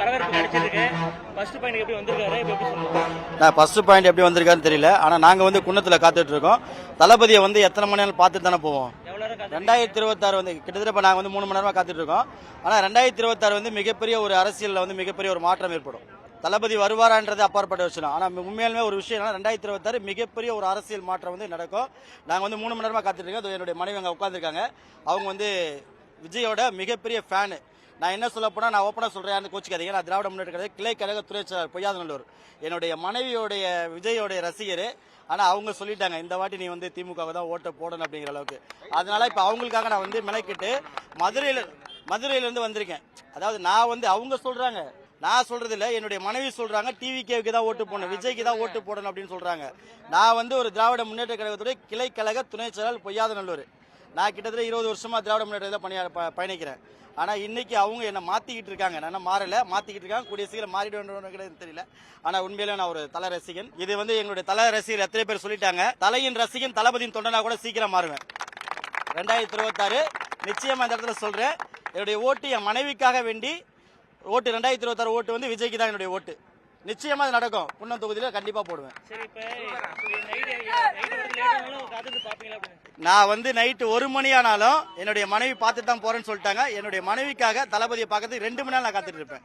வரவேற்பு கிடைச்சிருக்கு. First point எப்படி வந்திருக்காரு? இப்ப எப்படி சொல்லுங்க? நான் ஃபர்ஸ்ட் பாயிண்ட் எப்படி வந்திருக்காருன்னு தெரியல. ஆனால் நாங்கள் வந்து குன்னத்தில் காத்துட்டு இருக்கோம். தளபதியை வந்து எத்தனை மணி நேரம் பார்த்துட்டு தானே போவோம்? ரெண்டாயிரத்தி இருபத்தாறு வந்து கிட்டத்தட்ட இப்போ நாங்கள் வந்து மூணு மணி நேரமாக காத்துட்டு இருக்கோம். ஆனால் ரெண்டாயிரத்தி இருபத்தாறு வந்து மிகப்பெரிய ஒரு அரசியலில் வந்து மிகப்பெரிய ஒரு மாற்றம் ஏற்படும். தளபதி வருவாரான்றது அப்பாற்பட்ட விஷயம். ஆனால் உண்மையாலுமே ஒரு விஷயம் ரெண்டாயிரத்தி இருபத்தாறு மிகப்பெரிய ஒரு அரசியல் மாற்றம் வந்து நடக்கும். நாங்கள் வந்து மூணு மணி நேரமாக காத்துட்டு இருக்கோம். என்னுடைய மனைவி அங்கே உட்காந்துருக்காங்க அவங்க வந்து விஜயோட மிகப்பெரிய ஃபேனு நான் என்ன சொல்ல போனால் நான் ஓப்பனாக சொல்கிறேன் அந்த கோச்சிக்காதீங்க. நான் திராவிட முன்னேற்ற கழக கிளை கழக துறை செயலாளர் பொய்யாதநல்லூர். என்னுடைய மனைவியோடைய விஜயோடைய ரசிகர். ஆனால் அவங்க சொல்லிட்டாங்க இந்த வாட்டி நீ வந்து திமுக தான் ஓட்டை போடணும் அப்படிங்கிற அளவுக்கு. அதனால இப்போ அவங்களுக்காக நான் வந்து மெனக்கிட்டு மதுரையில் மதுரையிலேருந்து வந்திருக்கேன். அதாவது நான் வந்து அவங்க சொல்கிறாங்க நான் சொல்றது இல்ல என்னுடைய மனைவி சொல்றாங்க டிவி கேவுக்கு தான் ஓட்டு போடணும் விஜய்க்கு தான் ஓட்டு போடணும் அப்படின்னு சொல்றாங்க. நான் வந்து ஒரு திராவிட முன்னேற்ற கழகத்துடைய கிளை கழக துணை செயலாளர் பொய்யாதநல்லூர். நான் கிட்டத்தட்ட இருபது வருஷமாக திராவிட முன்னேற்றத்தில் பணியா பயணிக்கிறேன். ஆனால் இன்னைக்கு அவங்க என்னை மாற்றிக்கிட்டு இருக்காங்க. நான் மாறலை. மாற்றிக்கிட்டு இருக்காங்க. கூடிய சீக்கிரம் மாறிடுவேன் தெரியல. ஆனால் உண்மையிலே நான் ஒரு தலை ரசிகன். இது வந்து எங்களுடைய தலை ரசிகர் எத்தனை பேர் சொல்லிட்டாங்க. தலையின் ரசிகன் தளபதியின் தொண்டனா கூட சீக்கிரம் மாறுவேன். ரெண்டாயிரத்தி இருபத்தாறு நிச்சயமாக இந்த இடத்துல சொல்கிறேன் என்னுடைய ஓட்டு என் மனைவிக்காக வேண்டி ஓட்டு ரெண்டாயிரத்தி இருபத்தாறு ஓட்டு வந்து விஜய்க்கு தான் என்னுடைய ஓட்டு. நிச்சயமா அது நடக்கும். புண்ணம் தொகுதியில கண்டிப்பா போடுவேன் சரி இப்ப நைட் நைட் வரது லேட் ஆனாலும் காத்துட்டு பாப்பீங்களா அப்படின்னு நான் வந்து நைட்டு ஒரு மணி ஆனாலும் என்னுடைய மனைவி பார்த்துட்டு தான் போறேன்னு சொல்லிட்டாங்க. என்னுடைய மனைவிக்காக தளபதியை பார்க்கறதுக்கு ரெண்டு மணி நேரம் நான் காத்துட்டு இருப்பேன்.